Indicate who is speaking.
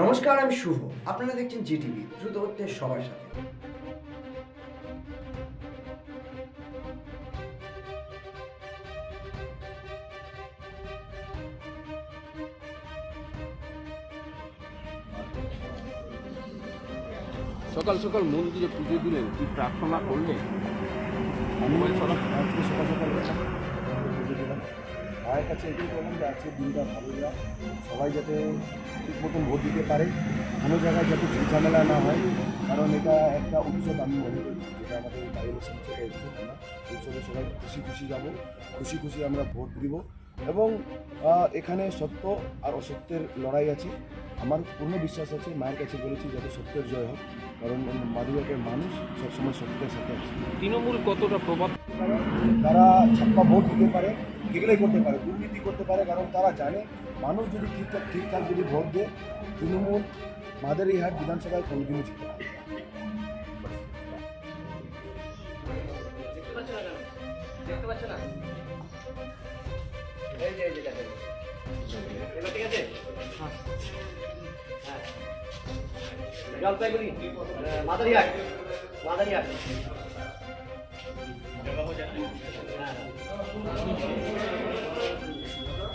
Speaker 1: নমস্কার, আমি শুভ। আপনারা দেখছেন জিটিভি, দ্রুত হচ্ছে সবার সাথে।
Speaker 2: সকাল সকাল মন্দিরে পুজো দিলেন, কি প্রার্থনা করলেন?
Speaker 3: মায়ের কাছে এটাই বললাম যে আজকের দিনটা ভালো যায় সবাই যাতে ঠিক মতন ভোট দিতে পারে। কোনো জায়গায় যাতে ঝামেলা না হয়। কারণ এটা একটা উৎসব আমি মনে করি। যেটা আমাদের বাই ইলেকশন থেকে উৎসব আমরা উৎসবে সবাই খুশি খুশি যাব। খুশি খুশি আমরা ভোট দিব। এবং এখানে সত্য আর অসত্যের লড়াই আছে। আমার পূর্ণ বিশ্বাস আছে মায়ের কাছে বলেছি যাতে সত্যের জয় হোক। কারণ মাদুয়াকের মানুষ সবসময় সত্যের সাথে আছে।
Speaker 2: তৃণমূল কতটা প্রভাব?
Speaker 3: পারে, তারা ছাপ্পা ভোট দিতে পারে। এগুলোই করতে পারে, দুর্নীতি করতে পারে, কারণ তারা জানে মানুষ যদি ঠিকঠাক ঠিকঠাক যদি ভোট দেয়, তৃণমূল মাদারিহাট বিধানসভায় কোনোদিনও জিততে পারে
Speaker 4: জলপাইগুড়ি